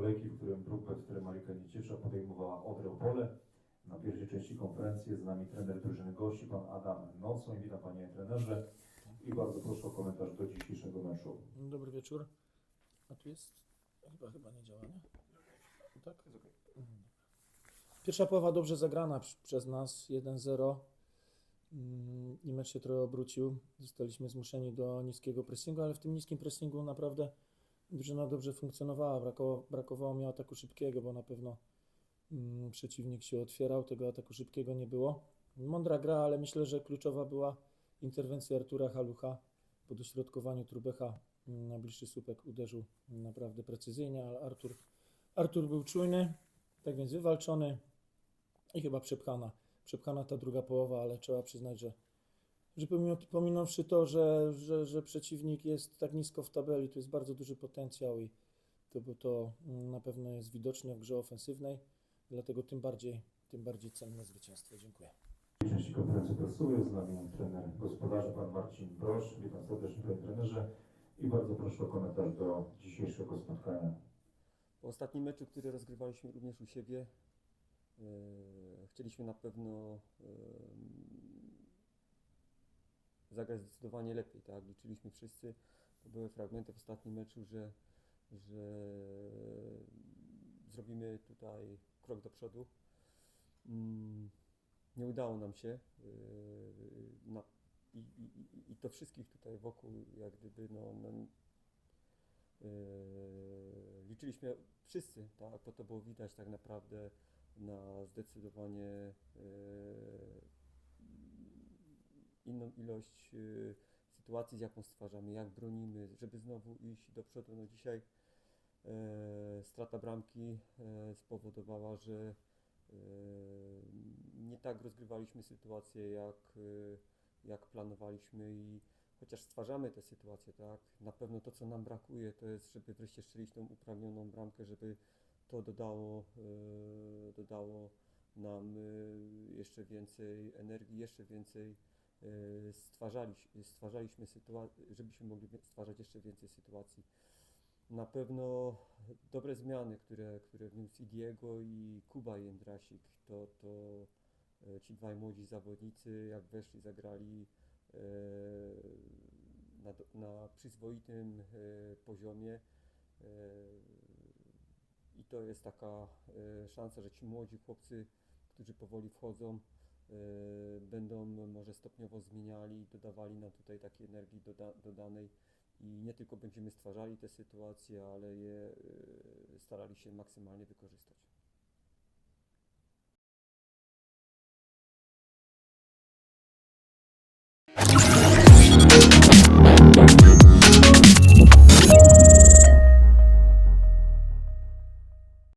kolejki, w którym grupę w którym Marika Nieciecza podejmowała Odrę Opole. Na pierwszej części konferencji jest z nami trener drużyny gości, pan Adam Nocą. Witam panie trenerze i bardzo proszę o komentarz do dzisiejszego meczu. Dobry wieczór. A tu jest? Chyba, chyba nie działa, nie? Tak? Mhm. Pierwsza połowa dobrze zagrana przez nas, 1-0 Mm, i mecz się trochę obrócił. Zostaliśmy zmuszeni do niskiego pressingu, ale w tym niskim pressingu naprawdę drużyna dobrze funkcjonowała. Brakowało, brakowało mi ataku szybkiego, bo na pewno mm, przeciwnik się otwierał, tego ataku szybkiego nie było. Mądra gra, ale myślę, że kluczowa była interwencja Artura Halucha po dośrodkowaniu Trubecha mm, na bliższy słupek uderzył naprawdę precyzyjnie, ale Artur, Artur był czujny, tak więc wywalczony i chyba przepchana. Przepchana ta druga połowa, ale trzeba przyznać, że, że pomimo, pominąwszy to, że, że, że przeciwnik jest tak nisko w tabeli, to jest bardzo duży potencjał i to, bo to mm, na pewno jest widoczne w grze ofensywnej, dlatego tym bardziej, tym bardziej cenne zwycięstwo. Dziękuję. Części konferencji prasowej jest z nami trener gospodarzy, pan Marcin Brosz. Witam serdecznie panie trenerze i bardzo proszę o komentarz do dzisiejszego spotkania. Po ostatnim meczu, który rozgrywaliśmy również u siebie, e, chcieliśmy na pewno e, zagrać zdecydowanie lepiej, tak? Liczyliśmy wszyscy, to były fragmenty w ostatnim meczu, że, że zrobimy tutaj krok do przodu. Mm, Nie udało nam się. Na, i, i, i- to wszystkich tutaj wokół, jak gdyby, no, no, Yy, liczyliśmy wszyscy, tak, bo to było widać tak naprawdę na zdecydowanie ilość yy, sytuacji, z jaką stwarzamy, jak bronimy, żeby znowu iść do przodu. No dzisiaj yy, strata bramki yy, spowodowała, że yy, nie tak rozgrywaliśmy sytuację, jak, jak planowaliśmy i chociaż stwarzamy te sytuacje, tak, na pewno to, co nam brakuje, to jest, żeby wreszcie strzelić tą upragnioną bramkę, żeby to dodało, e, dodało nam e, jeszcze więcej energii, jeszcze więcej e, stwarzali, stwarzaliśmy sytuacje, żebyśmy mogli stwarzać jeszcze więcej sytuacji. Na pewno dobre zmiany, które, które wniósł i Diego i Kuba Jędrasik, to, to e, ci dwaj młodzi zawodnicy, jak weszli, zagrali e, na, na przyzwoitym e, poziomie. I to jest taka szansa, że ci młodzi chłopcy, którzy powoli wchodzą, będą może stopniowo zmieniali, dodawali nam tutaj takiej energii doda, dodanej i nie tylko będziemy stwarzali te sytuacje, ale je e, starali się maksymalnie wykorzystać.